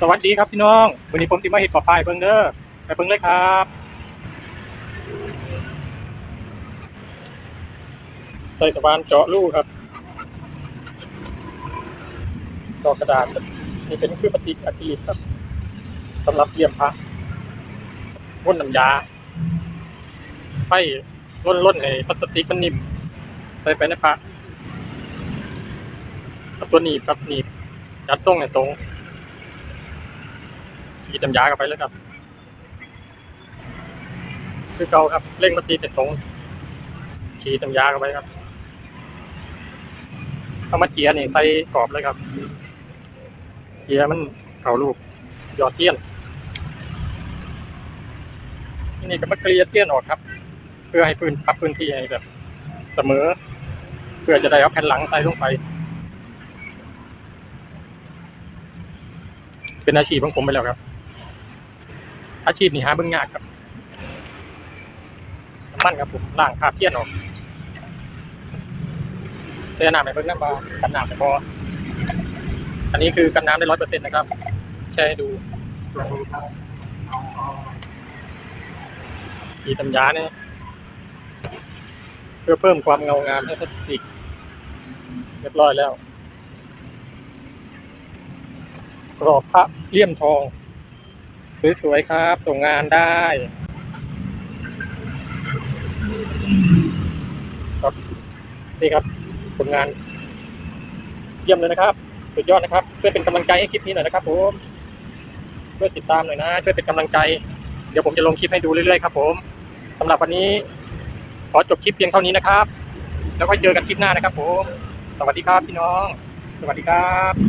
สวัสดีครับพี่น้อง วันนี้ผมติมาเห็ดปลาพายเบิ้งเด้อไปเบิ้งเลยครับใส่สว่านเจาะรูครับเจาะกระดาษนี่เป็นเครื่องปฏิอะคริลิกครับสำหรับเลี่ยมพระพ่นน้ำยาไฟล้นๆในพลาสติกมันนิ่มใส่ไปในพระตัวหนีบครับหนีบยัดตรงในตรง ฉีดน้ำยาเข้าไปเลยครับ คือเก่าครับเร่งมาตีเป็นตรงฉีดน้ำยาเข้าไปครับเอามาเจียร์นี่ใส่กรอบเลยครับเจียร์มันเข่าลูกหยอดเทียนที่นี่ก็มาเกลียเทียนออกครับ เพื่อให้พื้นปรับพื้นที่ให้แบบ เสมอ เพื่อจะได้เอาแผ่นหลังใส่ลงไป เป็นอาชีพของผมไปแล้วครับ อาชีพนี้หาเบิ่งยากครับมันครับผมล่างคาเทียนออกเทน้ำไปเบิ่งน้ำปลากันน้ำไปพออันนี้คือกันน้ำได้ร้อยเปอร์เซ็นต์นะครับแช่ให้ดูขีดตำยาเนี่ยเพื่อเพิ่มความเงางามให้พลาสติกเรียบร้อยแล้วกรอบพระเลี่ยมทอง สวยๆครับ ส่งงานได้ครับนี่ครับผลงาน เยี่ยมเลยนะครับ สุดยอดนะครับช่วยเป็นกำลังใจให้คลิปนี้หน่อยนะครับผมช่วยติดตามหน่อยนะช่วยเป็นกำลังใจ เดี๋ยวผมจะลงคลิปให้ดูเรื่อยๆครับ ผมสำหรับวันนี้ ขอจบคลิปเพียงเท่านี้นะครับ แล้วก็เจอกันคลิปหน้านะครับ ผม สวัสดีครับพี่น้อง สวัสดีครับ